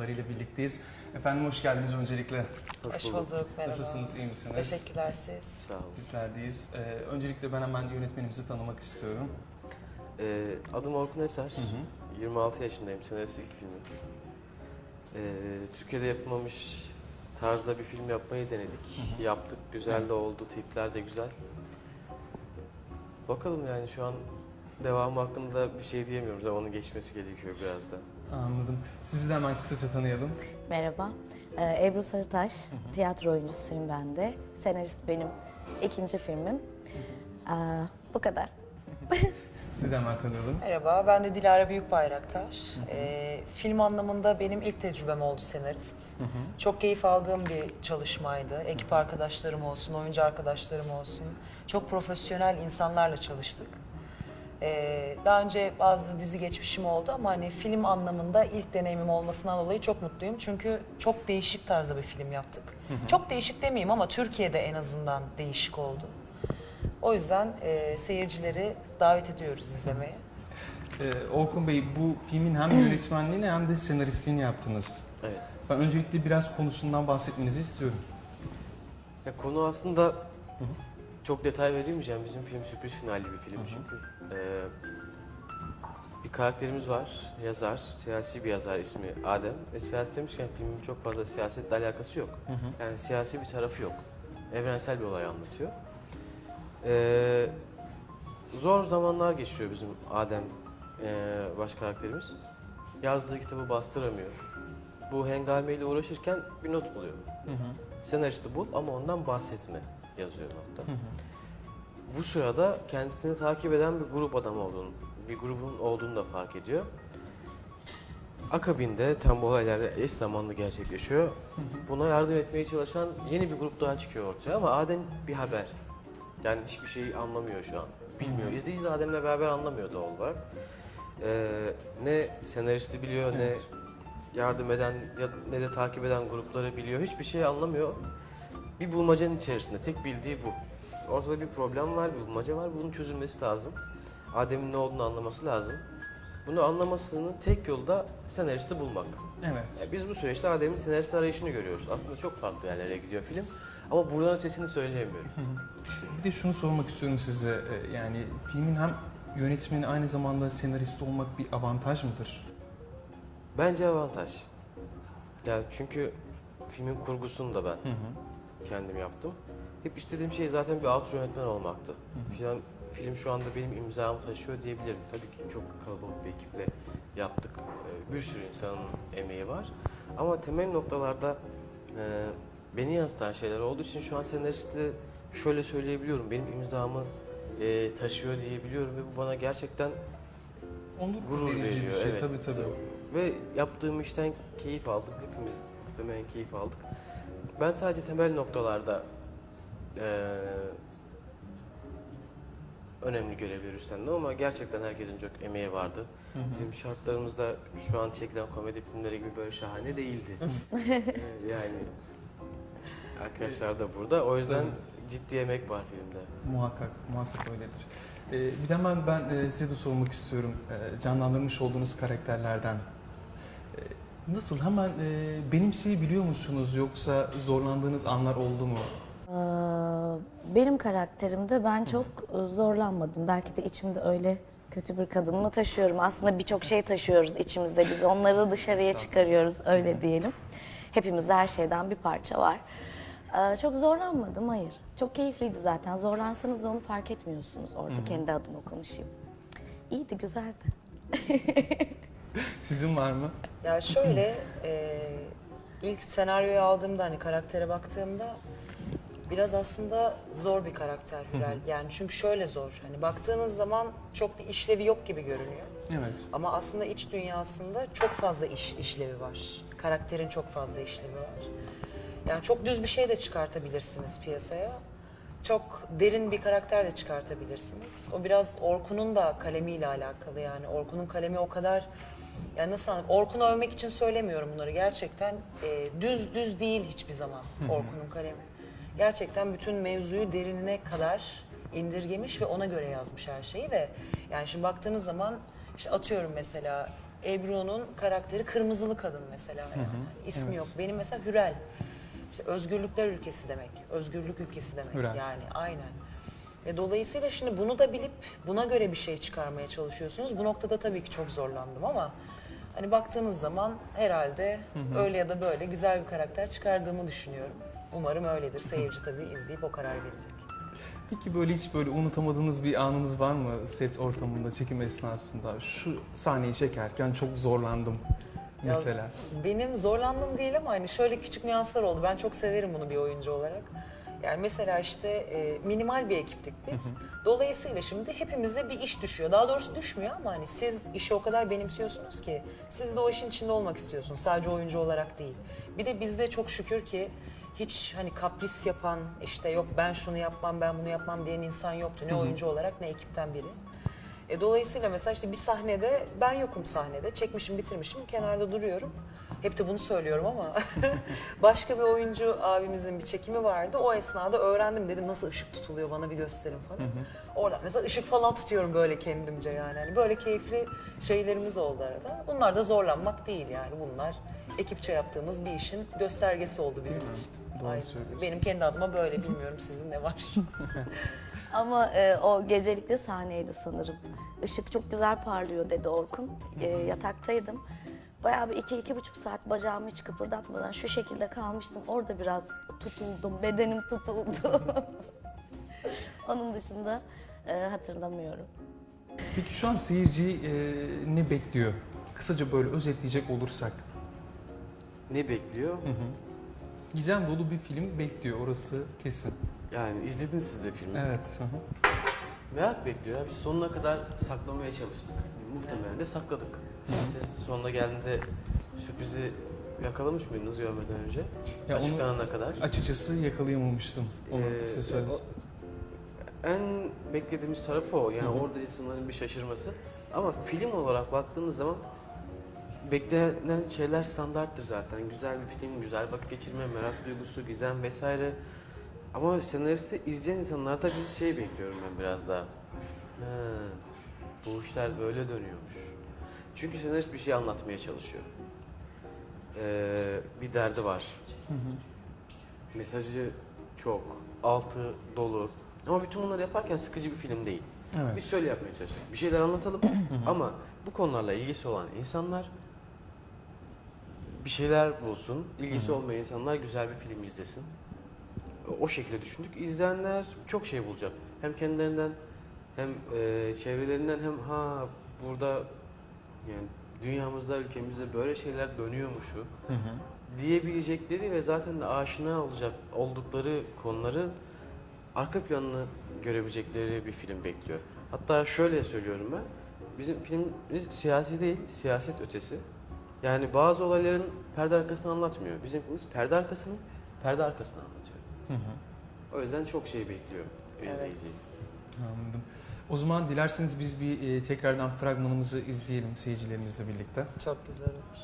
ile birlikteyiz. Efendim hoş geldiniz öncelikle. Hoş bulduk, merhaba. Nasılsınız, iyi misiniz? Teşekkürler siz. Sağ olun. Bizler deyiz. Ee, öncelikle ben hemen yönetmenimizi tanımak istiyorum. Ee, adım Orkun Eser. Hı hı. 26 yaşındayım. Senarist ilk filmim. Ee, Türkiye'de yapılmamış tarzda bir film yapmayı denedik. Hı hı. Yaptık. Güzel de oldu. Tipler de güzel. Bakalım yani şu an devamı hakkında bir şey diyemiyorum. Zamanın geçmesi gerekiyor biraz da. Anladım. Sizi de hemen kısaca tanıyalım. Merhaba. Ee, Ebru Sarıtaş, tiyatro oyuncusuyum ben de. Senarist benim ikinci filmim. Ee, bu kadar. Sizi de hemen tanıyalım. Merhaba, ben de Dilara Büyükbayraktar. Ee, film anlamında benim ilk tecrübem oldu senarist. Hı hı. Çok keyif aldığım bir çalışmaydı. Ekip arkadaşlarım olsun, oyuncu arkadaşlarım olsun. Çok profesyonel insanlarla çalıştık. Ee, daha önce bazı dizi geçmişim oldu ama hani film anlamında ilk deneyimim olmasından dolayı çok mutluyum. Çünkü çok değişik tarzda bir film yaptık. Çok değişik demeyeyim ama Türkiye'de en azından değişik oldu. O yüzden e, seyircileri davet ediyoruz izlemeye. Ee, Orkun Bey bu filmin hem yönetmenliğini hem de senaristliğini yaptınız. Evet. Ben öncelikle biraz konusundan bahsetmenizi istiyorum. Ya konu aslında çok detay veremeyeceğim. Bizim film sürpriz finalli bir film çünkü. Ee, bir karakterimiz var, yazar, siyasi bir yazar ismi Adem. Ve siyaset demişken filmin çok fazla siyasetle alakası yok. Hı. Yani siyasi bir tarafı yok. Evrensel bir olay anlatıyor. Ee, zor zamanlar geçiriyor bizim Adem ee, baş karakterimiz. Yazdığı kitabı bastıramıyor. Bu hengameyle uğraşırken bir not buluyor. Hı hı. Senaristi bul ama ondan bahsetme yazıyor notta. Hı hı. Bu sırada kendisini takip eden bir grup adam olduğunu, bir grubun olduğunu da fark ediyor. Akabinde tam bu olaylar eş zamanlı gerçekleşiyor. Buna yardım etmeye çalışan yeni bir grup daha çıkıyor ortaya ama Adem bir haber. Yani hiçbir şeyi anlamıyor şu an. Bilmiyor. İzleyici de Adem'le beraber anlamıyor doğal olarak. Ee, ne senaristi biliyor Evet. ne yardım eden ya ne de takip eden grupları biliyor. Hiçbir şey anlamıyor. Bir bulmacanın içerisinde tek bildiği bu. Ortada bir problem var, bir bulmaca var. Bunun çözülmesi lazım. Adem'in ne olduğunu anlaması lazım. Bunu anlamasının tek yolu da senaristi bulmak. Evet. Ya biz bu süreçte Adem'in senarist arayışını görüyoruz. Aslında çok farklı yerlere gidiyor film. Ama buradan ötesini söyleyemiyorum. Bir de şunu sormak istiyorum size. Ee, Yani filmin hem yönetmeni aynı zamanda senarist olmak bir avantaj mıdır? Bence avantaj. Ya çünkü filmin kurgusunu da ben Hı hı. Kendim yaptım. Hep istediğim şey zaten bir outro yönetmen olmaktı. Film, film şu anda benim imzamı taşıyor diyebilirim. Tabii ki çok kalabalık bir ekiple yaptık. Ee, Bir sürü insanın emeği var. Ama temel noktalarda e, beni yansıtan şeyler olduğu için şu an senaristi şöyle söyleyebiliyorum. Benim imzamı e, taşıyor diyebiliyorum ve bu bana gerçekten Onur gurur verici bir veriyor. şey. evet. Tabii tabii. Ve yaptığım işten keyif aldım. Hepimiz muhtemelen keyif aldık. Ben sadece temel noktalarda eee, önemli görev üstlendim ama gerçekten herkesin çok emeği vardı. Hı hı. Bizim şartlarımızda şu an çekilen komedi filmleri gibi böyle şahane değildi. Eee, yani arkadaşlar da burada. O yüzden ciddi emek var filmde. Muhakkak, muhakkak öyledir. Ee, bir de hemen ben e, size de sormak istiyorum. Ee, canlandırmış olduğunuz karakterlerden. Nasıl hemen e, benimseyebiliyor musunuz yoksa zorlandığınız anlar oldu mu? Ee, benim karakterimde ben çok e, zorlanmadım. Belki de içimde öyle kötü bir kadınımı taşıyorum. Aslında birçok şey taşıyoruz içimizde. Biz onları dışarıya çıkarıyoruz öyle diyelim. Hepimizde her şeyden bir parça var. Ee, çok zorlanmadım, hayır. Çok keyifliydi zaten. Zorlansanız da onu fark etmiyorsunuz orada. Kendi adıma konuşayım. İyiydi, güzeldi. Sizin var mı? Ya şöyle, e, ilk senaryoyu aldığımda hani karaktere baktığımda biraz aslında zor bir karakter Hürel. Yani çünkü şöyle zor. Hani baktığınız zaman çok bir işlevi yok gibi görünüyor. Evet. Ama aslında iç dünyasında çok fazla iş işlevi var. Karakterin çok fazla işlevi var. Yani çok düz bir şey de çıkartabilirsiniz piyasaya. Çok derin bir karakter de çıkartabilirsiniz. O biraz Orkun'un da kalemiyle alakalı yani. Orkun'un kalemi o kadar yani nasıl anlatayım? Orkun'u övmek için söylemiyorum bunları. Gerçekten e, düz düz değil hiçbir zaman Orkun'un kalemi. Gerçekten bütün mevzuyu derinine kadar indirgemiş ve ona göre yazmış her şeyi ve yani şimdi baktığınız zaman işte atıyorum mesela Ebru'nun karakteri kırmızılı kadın mesela. Yani. İsmi yok. Benim mesela Hürel. İşte özgürlükler ülkesi demek. Özgürlük ülkesi demek Hürel. yani aynen. Ve dolayısıyla şimdi bunu da bilip buna göre bir şey çıkarmaya çalışıyorsunuz. Bu noktada tabii ki çok zorlandım ama hani baktığınız zaman herhalde öyle ya da böyle güzel bir karakter çıkardığımı düşünüyorum. Umarım öyledir. Seyirci tabii izleyip o karar verecek. Peki böyle hiç böyle unutamadığınız bir anınız var mı set ortamında, çekim esnasında? Şu sahneyi çekerken çok zorlandım mesela. Benim zorlandığım değil ama hani şöyle küçük nüanslar oldu. Ben çok severim bunu bir oyuncu olarak. Yani mesela işte e, minimal bir ekiptik biz. Dolayısıyla şimdi hepimize bir iş düşüyor. Daha doğrusu düşmüyor ama hani siz işi o kadar benimsiyorsunuz ki siz de o işin içinde olmak istiyorsunuz. Sadece oyuncu olarak değil. Bir de bizde çok şükür ki hiç hani kapris yapan işte yok ben şunu yapmam ben bunu yapmam diyen insan yoktu. Ne oyuncu olarak ne ekipten biri. E, dolayısıyla mesela işte bir sahnede ben yokum sahnede. Çekmişim, bitirmişim, kenarda duruyorum. Hep de bunu söylüyorum ama başka bir oyuncu abimizin bir çekimi vardı. O esnada öğrendim dedim nasıl ışık tutuluyor bana bir gösterin falan. Oradan mesela ışık falan tutuyorum böyle kendimce yani. Hani böyle keyifli şeylerimiz oldu arada. Bunlar da zorlanmak değil yani. Bunlar ekipçe yaptığımız bir işin göstergesi oldu bizim için. Doğru söylüyorsun. Benim kendi adıma böyle bilmiyorum sizin ne var. Ama e, o gecelikte sahneydi sanırım. Işık çok güzel parlıyor dedi Orkun. E, yataktaydım. Bayağı bir iki, iki buçuk saat bacağımı hiç kıpırdatmadan şu şekilde kalmıştım. Orada biraz tutuldum, bedenim tutuldu. Onun dışında e, hatırlamıyorum. Peki şu an seyirci e, ne bekliyor? Kısaca böyle özetleyecek olursak. Ne bekliyor? Gizem dolu bir film bekliyor orası kesin. Yani izlediniz siz de filmi. Evet. hı hı. Merak bekliyor. ya. Biz sonuna kadar saklamaya çalıştık. Muhtemelen de sakladık. Siz sonuna geldiğinde sürprizi yakalamış mıydınız görmeden önce? Ya onu Açıklanana kadar. açıkçası yakalayamamıştım. Onu Ee, size söyleyeyim. o- En beklediğimiz tarafı o. Yani Hı hı. orada insanların bir şaşırması. Ama film olarak baktığınız zaman beklenen şeyler standarttır zaten. Güzel bir film, güzel vakit geçirme, merak duygusu, gizem vesaire. Ama senaristi izleyen insanlarda biz şey bekliyorum ben biraz daha. Ha, bu işler böyle dönüyormuş. Çünkü senarist bir şey anlatmaya çalışıyor. Ee, bir derdi var. Hı hı. Mesajı çok, altı dolu. Ama bütün bunları yaparken sıkıcı bir film değil. Evet. Biz şöyle yapmaya çalıştık. Bir şeyler anlatalım ama bu konularla ilgisi olan insanlar bir şeyler bulsun. İlgisi olmayan insanlar güzel bir film izlesin. O şekilde düşündük. İzleyenler çok şey bulacak. Hem kendilerinden hem e, çevrelerinden hem ha burada yani dünyamızda ülkemizde böyle şeyler dönüyormuşu Hı hı. diyebilecekleri ve zaten de aşina olacak oldukları konuları arka planını görebilecekleri bir film bekliyor. Hatta şöyle söylüyorum ben. Bizim filmimiz siyasi değil, siyaset ötesi. Yani bazı olayların perde arkasını anlatmıyor. Bizim filmimiz perde arkasını, perde arkasını anlatıyor. Hı hı. O yüzden çok şey bekliyor Evet. izleyici. Anladım. O zaman dilerseniz biz bir e, tekrardan fragmanımızı izleyelim seyircilerimizle birlikte. Çok güzel olur.